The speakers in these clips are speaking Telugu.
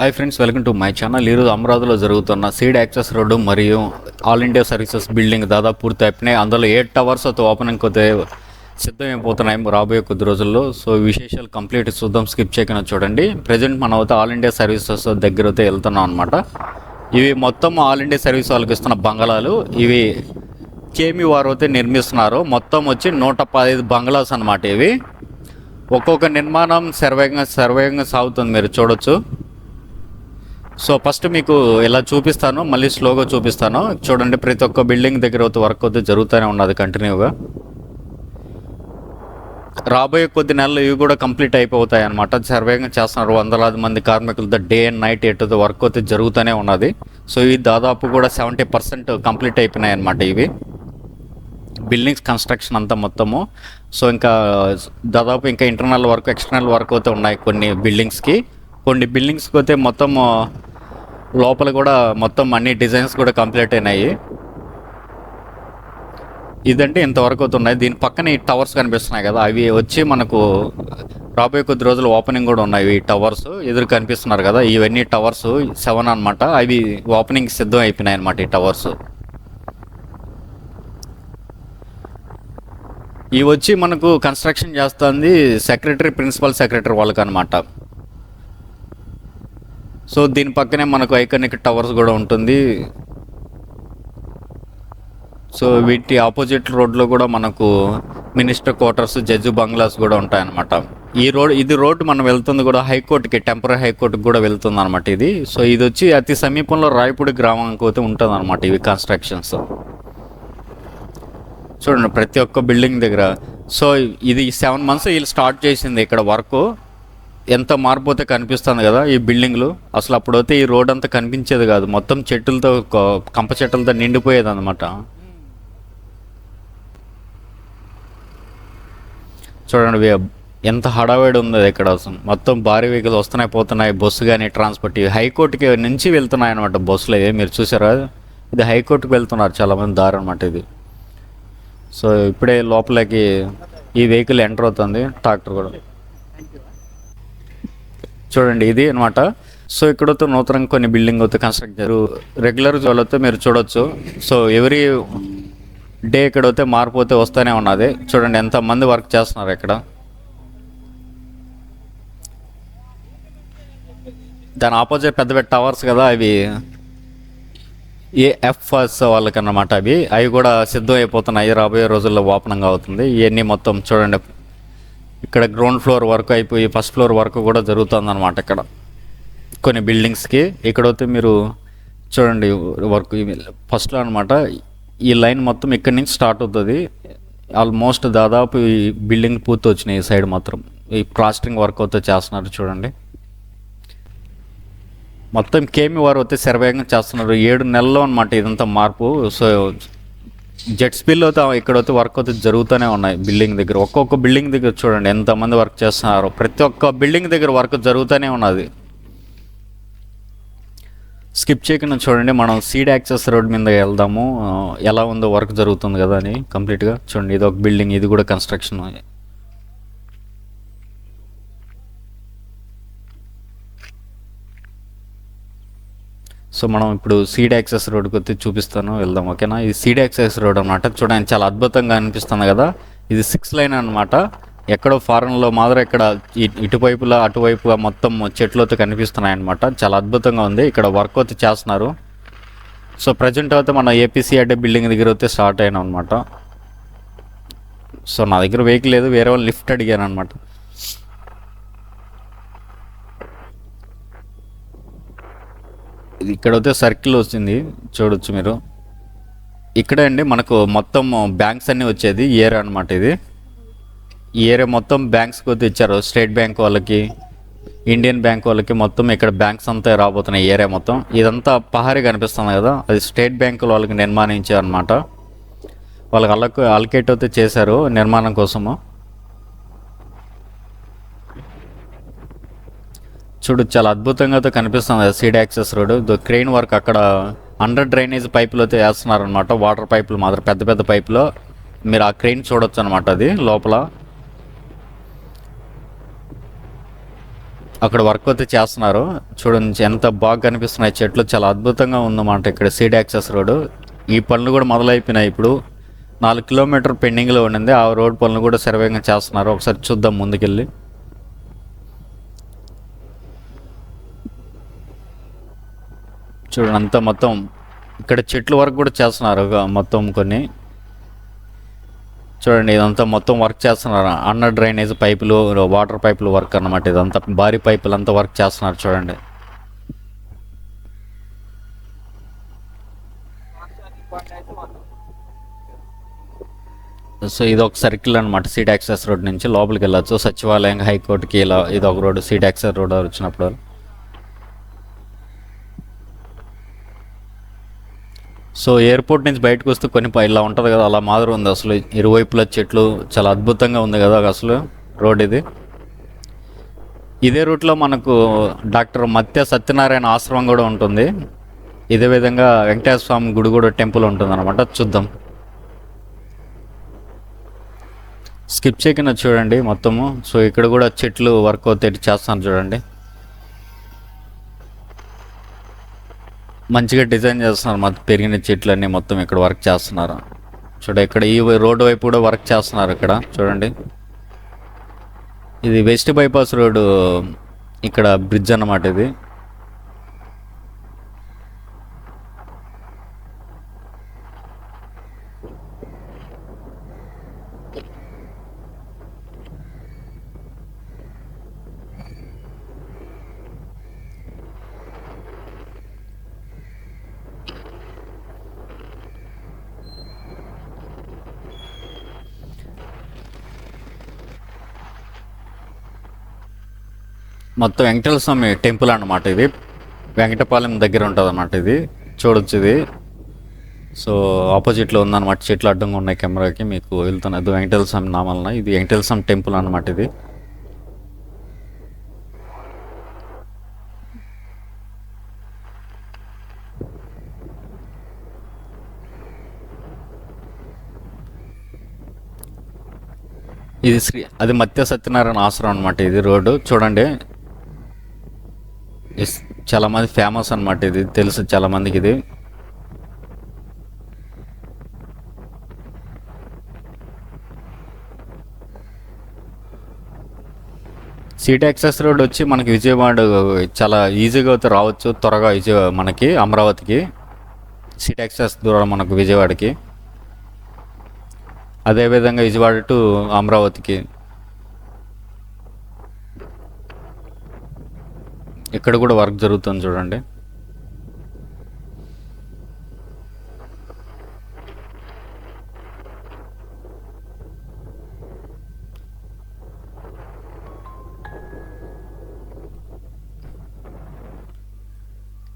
Hi friends welcome to my channel ఈరోజు అమరావతిలో జరుగుతున్న సీడ్ యాక్సెస్ రోడ్డు మరియు ఆల్ ఇండియా సర్వీసెస్ బిల్డింగ్ దాదాపు పూర్తి అయిపోయినాయి. అందులో ఎయిట్ టవర్స్ అయితే ఓపెనింగ్ కొద్ది సిద్ధమైపోతున్నాయి రాబోయే కొద్ది రోజుల్లో. సో విశేషాలు కంప్లీట్ చూద్దాం. స్కిప్ చేయకుండా చూడండి. ప్రజెంట్ మనం అయితే ఆల్ ఇండియా సర్వీసెస్ దగ్గర అయితే వెళ్తున్నాం అనమాట ఇవి మొత్తం ఆల్ ఇండియా సర్వీస్ వాళ్ళకి ఇస్తున్న బంగ్లాలు ఇవి కేమి వారు అయితే నిర్మిస్తున్నారు. మొత్తం వచ్చి నూట పదహైదు బంగ్లాస్ అనమాట ఇవి. ఒక్కొక్క నిర్మాణం సర్వేగంగా సర్వేగంగా సాగుతుంది మీరు చూడొచ్చు. సో ఫస్ట్ మీకు ఇలా చూపిస్తాను మళ్ళీ స్లోగా చూపిస్తాను. చూడండి ప్రతి ఒక్క బిల్డింగ్ దగ్గర వర్క్ అయితే జరుగుతూనే ఉన్నది కంటిన్యూగా. రాబోయే కొద్ది నెలలు ఇవి కూడా కంప్లీట్ అయిపోతాయి అనమాట సర్వేగా చేస్తున్నారు వందలాది మంది కార్మికులతో డే అండ్ నైట్ ఎటు వర్క్ అయితే జరుగుతూనే ఉన్నది. సో ఇవి దాదాపు కూడా సెవెంటీ పర్సెంట్ కంప్లీట్ అయిపోయినాయి అనమాట ఇవి. బిల్డింగ్స్ కన్స్ట్రక్షన్ అంతా మొత్తము. సో ఇంకా దాదాపు ఇంకా ఇంటర్నల్ వర్క్ ఎక్స్టర్నల్ వర్క్ అయితే ఉన్నాయి కొన్ని బిల్డింగ్స్కి. కొన్ని బిల్డింగ్స్కి అయితే మొత్తం లోపల కూడా మొత్తం అన్ని డిజైన్స్ కూడా కంప్లీట్ అయినాయి. ఇదంటే ఇంతవరకు అవుతున్నాయి దీని పక్కన ఈ టవర్స్ కనిపిస్తున్నాయి కదా అవి వచ్చి మనకు రాబోయే కొద్ది రోజులు ఓపెనింగ్ కూడా ఉన్నాయి. ఈ టవర్స్ ఎదురు కనిపిస్తున్నారు కదా ఇవన్నీ టవర్స్ సెవెన్ అనమాట అవి ఓపెనింగ్ సిద్ధం అయిపోయినాయి అనమాట ఈ టవర్స్. ఇవి వచ్చి మనకు కన్స్ట్రక్షన్ చేస్తుంది సెక్రటరీ ప్రిన్సిపల్ సెక్రటరీ వాళ్ళకి అనమాట సో దీని పక్కనే మనకు ఐకానిక్ టవర్స్ కూడా ఉంటుంది. సో వీటి ఆపోజిట్ రోడ్లో కూడా మనకు మినిస్టర్ క్వార్టర్స్ జడ్జి బంగ్లాస్ కూడా ఉంటాయన్నమాట. ఈ రోడ్ ఇది రోడ్ మనం వెళ్తుంది కూడా హైకోర్టుకి టెంపరీ హైకోర్టుకి కూడా వెళ్తుంది అనమాట ఇది. సో ఇది వచ్చి అతి సమీపంలో రాయపూడి గ్రామానికి అయితే ఉంటుంది అనమాట ఇవి కన్స్ట్రక్షన్స్ చూడండి ప్రతి ఒక్క బిల్డింగ్ దగ్గర. సో ఇది సెవెన్ మంత్స్ వీళ్ళు స్టార్ట్ చేసింది ఇక్కడ వర్క్. ఎంత మార్పు అయితే కనిపిస్తుంది కదా ఈ బిల్డింగ్లు? అసలు అప్పుడైతే ఈ రోడ్ అంతా కనిపించేది కాదు. మొత్తం చెట్టులతో కంప చెట్టులతో నిండిపోయేది అనమాట చూడండి ఎంత హడావిడి ఉంది ఇక్కడ అసలు. మొత్తం భారీ వెహికల్స్ వస్తున్నాయి పోతున్నాయి బస్సు కానీ ట్రాన్స్పోర్ట్ ఇవి. హైకోర్టుకి నుంచి వెళ్తున్నాయి అనమాట బస్సులు ఇవి మీరు చూసారా? ఇది హైకోర్టుకి వెళ్తున్నారు చాలామంది దారి అనమాట ఇది. సో ఇప్పుడే లోపలికి ఈ వెహికల్ ఎంటర్ అవుతుంది. ట్రాక్టర్ కూడా. చూడండి ఇది అనమాట సో ఇక్కడతో నూతనంగా కొన్ని బిల్డింగ్ అయితే కన్స్ట్రక్ట్ చేశారు. రెగ్యులర్ వాళ్ళతో మీరు చూడొచ్చు. సో ఎవరీ డే ఇక్కడైతే మార్పు అయితే వస్తూనే ఉన్నది. చూడండి ఎంతమంది వర్క్ చేస్తున్నారు ఇక్కడ. దాని ఆపోజిట్ పెద్ద పెద్ద టవర్స్ కదా అవి. ఏఎఫ్ఎస్ వాళ్ళకన్నమాట అవి. అవి కూడా సిద్ధం అయిపోతున్నాయి. రాబోయే రోజుల్లో ఓపెనింగ్ అవుతుంది. ఇవన్నీ మొత్తం చూడండి. ఇక్కడ గ్రౌండ్ ఫ్లోర్ వర్క్ అయిపోయి ఫస్ట్ ఫ్లోర్ వర్క్ కూడా జరుగుతుందన్నమాట ఇక్కడ. కొన్ని బిల్డింగ్స్కి ఇక్కడైతే మీరు చూడండి వర్క్ ఫస్ట్లో అనమాట ఈ లైన్ మొత్తం ఇక్కడి నుంచి స్టార్ట్ అవుతుంది. ఆల్మోస్ట్ దాదాపు ఈ బిల్డింగ్ పూర్తి వచ్చినాయి ఈ సైడ్ మాత్రం. ఈ ప్లాస్టరింగ్ వర్క్ అయితే చేస్తున్నారు చూడండి. మొత్తం కేమి వారు అయితే శరవేగంగా చేస్తున్నారు. ఏడు నెలల్లో అనమాట ఇదంతా మార్పు. సో జెట్ స్పిల్ అయితే ఇక్కడైతే వర్క్ అయితే జరుగుతూనే ఉన్నాయి బిల్డింగ్ దగ్గర. ఒక్కొక్క బిల్డింగ్ దగ్గర చూడండి ఎంతమంది వర్క్ చేస్తున్నారు. ప్రతి ఒక్క బిల్డింగ్ దగ్గర వర్క్ జరుగుతూనే ఉన్నది. స్కిప్ చేయకుండా చూడండి మనం సీడ్ యాక్సెస్ రోడ్ మీద వెళ్దాము. ఎలా ఉందో వర్క్ జరుగుతుంది కదా అని కంప్లీట్గా చూడండి. ఇది ఒక బిల్డింగ్ ఇది కూడా కన్స్ట్రక్షన్. సో మనం ఇప్పుడు సీడ్ యాక్సెస్ రోడ్కి వచ్చి చూపిస్తాను వెళ్దాం ఓకేనా? ఇది సీడ్ యాక్సెస్ రోడ్ అనమాట చూడండి చాలా అద్భుతంగా అనిపిస్తుంది కదా? ఇది సిక్స్ లైన్ అనమాట ఎక్కడో ఫారెన్లో మాత్రం ఇక్కడ ఇ- ఇటువైపులా అటువైపుగా మొత్తం చెట్లతో కనిపిస్తున్నాయి అనమాట చాలా అద్భుతంగా ఉంది. ఇక్కడ వర్క్ అయితే చేస్తున్నారు. సో ప్రజెంట్ అయితే మన ఏపీసీఆర్డే బిల్డింగ్ దగ్గర అయితే స్టార్ట్ అయినా అనమాట సో నా దగ్గర వెహికల్ లేదు వేరే వాళ్ళు లిఫ్ట్ అడిగాను అనమాట ఇక్కడ అయితే సర్కిల్ వచ్చింది చూడొచ్చు మీరు. ఇక్కడే అండి మనకు మొత్తం బ్యాంక్స్ అన్నీ వచ్చేది ఏరియా అనమాట ఇది. ఈ ఏరియా మొత్తం బ్యాంక్స్కి వచ్చి ఇచ్చారు స్టేట్ బ్యాంక్ వాళ్ళకి ఇండియన్ బ్యాంక్ వాళ్ళకి మొత్తం ఇక్కడ బ్యాంక్స్ అంతా రాబోతున్నాయి ఏరియా మొత్తం. ఇదంతా పహారీ కనిపిస్తుంది కదా అది స్టేట్ బ్యాంకులు వాళ్ళకి నిర్మాణించారు అనమాట వాళ్ళకి అలక అలకేట్ అయితే చేశారు నిర్మాణం కోసము. చూడు చాలా అద్భుతంగా అయితే కనిపిస్తుంది seed access road crane work అక్కడ అండర్ డ్రైనేజ్ పైపులు అయితే వేస్తున్నారు అనమాట వాటర్ పైపులు మాత్రం పెద్ద పెద్ద పైపులో. మీరు ఆ క్రెయిన్ చూడొచ్చు అనమాట అది లోపల. అక్కడ వర్క్ అయితే చేస్తున్నారు. చూడండి ఎంత బాగా కనిపిస్తున్నాయి చెట్లు. చాలా అద్భుతంగా ఉందన్నమాట ఇక్కడ సీడ్ యాక్సెస్ రోడ్డు. ఈ పనులు కూడా మొదలైపోయినాయి ఇప్పుడు. నాలుగు కిలోమీటర్ పెండింగ్లో ఉండింది. ఆ రోడ్ పనులు కూడా సర్వేగా చేస్తున్నారు. ఒకసారి చూద్దాం ముందుకెళ్ళి. చూడండి అంతా మొత్తం ఇక్కడ చెట్ల వరకు కూడా చేస్తున్నారు మొత్తం కొన్ని. చూడండి ఇదంతా మొత్తం వర్క్ చేస్తున్నారు. అన్న డ్రైనేజ్ పైపులు వాటర్ పైపులు వర్క్ అన్నమాట ఇదంతా. భారీ పైపులు అంతా వర్క్ చేస్తున్నారు చూడండి. సో ఇది ఒక సర్కిల్ అనమాట సీట్ యాక్సెస్ రోడ్ నుంచి లోపలికి వెళ్ళొచ్చు. సచివాలయం హైకోర్టుకి ఇలా ఇది ఒక రోడ్డు సీట్ యాక్సెస్ రోడ్ వచ్చినప్పుడు. సో ఎయిర్పోర్ట్ నుంచి బయటకు వస్తే కొన్ని ఇలా ఉంటుంది కదా అలా మాదిరి ఉంది అసలు. ఇరువైపుల చెట్లు చాలా అద్భుతంగా ఉంది కదా అసలు రోడ్ ఇది. ఇదే రూట్లో మనకు డాక్టర్ మత్య సత్యనారాయణ ఆశ్రమం కూడా ఉంటుంది. ఇదే విధంగా వెంకటేశ్వర స్వామి గుడి కూడా టెంపుల్ ఉంటుంది అనమాట చూద్దాం. స్కిప్ చేయకుండా చూడండి మొత్తము. సో ఇక్కడ కూడా చెట్లు వర్క్ అవుతాయి చేస్తాను చూడండి. మంచిగా డిజైన్ చేస్తున్నారు. మొత్తం పెరిగిన చెట్లన్నీ మొత్తం ఇక్కడ వర్క్ చేస్తున్నారు. చూడ ఇక్కడ ఈ రోడ్డు వైపు కూడా వర్క్ చేస్తున్నారు ఇక్కడ. చూడండి. ఇది వెస్ట్ బైపాస్ రోడ్డు ఇక్కడ బ్రిడ్జ్ అన్నమాట ఇది. మొత్తం వెంకటేశ్వర స్వామి టెంపుల్ అన్నమాట ఇది. వెంకటపాలెం దగ్గర ఉంటుంది అన్నమాట ఇది. చూడొచ్చు ఇది సో ఆపోజిట్లో ఉందన్నమాట. చెట్లు అడ్డంగా ఉన్నాయి కెమెరాకి. మీకు వెళ్తున్నది వెంకటేశ్వర స్వామి నామాలన. ఇది వెంకటేశ్వర స్వామి టెంపుల్ అన్నమాట ఇది. ఇది శ్రీ అది మత్య సత్యనారాయణ ఆశ్రమం అనమాట ఇది రోడ్డు. చూడండి. ఎస్ చాలా మంది ఫేమస్ అనమాట ఇది. తెలుసు చాలామందికి ఇది. సీట్ యాక్సెస్ రోడ్ వచ్చి మనకి విజయవాడ చాలా ఈజీగా అయితే రావచ్చు. త్వరగా విజయ మనకి అమరావతికి. సీట్ యాక్సెస్ దూరం మనకు విజయవాడకి. అదేవిధంగా విజయవాడ టు అమరావతికి. ఇక్కడ కూడా వర్క్ జరుగుతుంది చూడండి.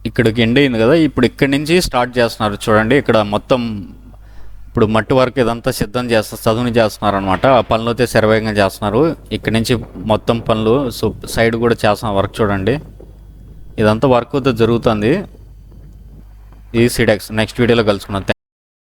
ఇక్కడికి ఎండ్ అయింది కదా ఇప్పుడు ఇక్కడి నుంచి స్టార్ట్ చేస్తున్నారు చూడండి. ఇక్కడ మొత్తం ఇప్పుడు మట్టి వర్క్ ఇదంతా సిద్ధం చేస్తారు చదువుని చేస్తున్నారు అనమాట ఆ పనులు అయితే శరవేగంగా చేస్తున్నారు. ఇక్కడి నుంచి మొత్తం పనులు సో సైడ్ కూడా చేస్తున్న వర్క్ చూడండి. ఇదంతా వర్క్ అయితే జరుగుతుంది. ఈ సిడెక్స్ నెక్స్ట్ వీడియోలో కలుసుకున్నాం